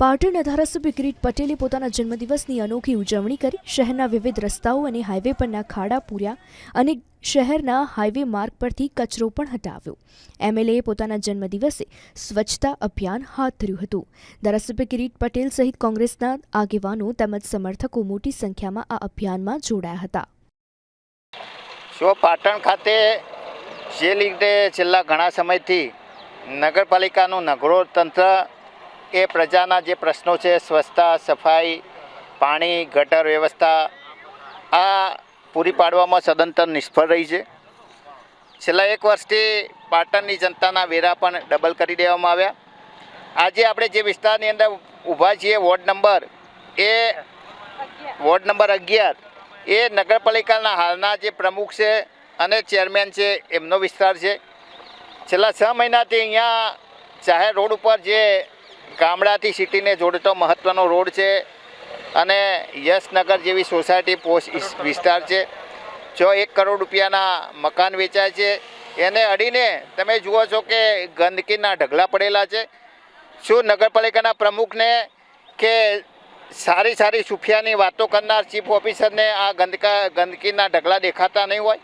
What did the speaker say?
પાટણના ધારાસભ્ય કિરીટ પટેલે પોતાના જન્મદિવસની અનોખી ઉજવણી કરી. શહેરના વિવિધ રસ્તાઓ અને હાઈવે પરના ખાડા પૂર્યા અને શહેરના હાઈવે માર્ગ પરથી કચરો પણ હટાવ્યો. એમએલએએ પોતાના જન્મદિવસે સ્વચ્છતા અભિયાન હાથ ધર્યું હતું. ધારાસભ્ય કિરીટ પટેલ સહિત કોંગ્રેસના આગેવાનો તેમજ સમર્થકો મોટી સંખ્યામાં આ અભિયાનમાં જોડાયા હતા. જો પાટણ ખાતે જે લીધે છેલ્લા ઘણા સમયથી નગરપાલિકાનું નગરો તંત્ર એ પ્રજાના જે પ્રશ્નો છે, સ્વચ્છતા, સફાઈ, પાણી, ગટર વ્યવસ્થા, આ પૂરી પાડવામાં સદંતર નિષ્ફળ રહી છે. છેલ્લા એક વર્ષથી પાટણની જનતાના વેરા પણ ડબલ કરી દેવામાં આવ્યા. આજે આપણે જે વિસ્તારની અંદર ઊભા છીએ, વોર્ડ નંબર એ, વોર્ડ નંબર અગિયાર, એ નગરપાલિકાના હાલના જે પ્રમુખ છે અને ચેરમેન છે, એમનો વિસ્તાર છે. છેલ્લા છ મહિનાથી અહીંયા જાહેર રોડ ઉપર જે ગામડાથી સિટીને જોડતો મહત્ત્વનો રોડ છે અને યશનગર જેવી સોસાયટી પોસ્ટ વિસ્તાર છે. જો એક કરોડ રૂપિયાના મકાન વેચાય છે, એને અડીને તમે જુઓ છો કે ગંદકીના ઢગલા પડેલા છે. શું નગરપાલિકાના પ્રમુખને કે સારી સારી સુફિયાની વાતો કરનાર ચીફ ઓફિસરને આ ગંદકા ગંદકીના ઢગલા દેખાતા નહીં હોય?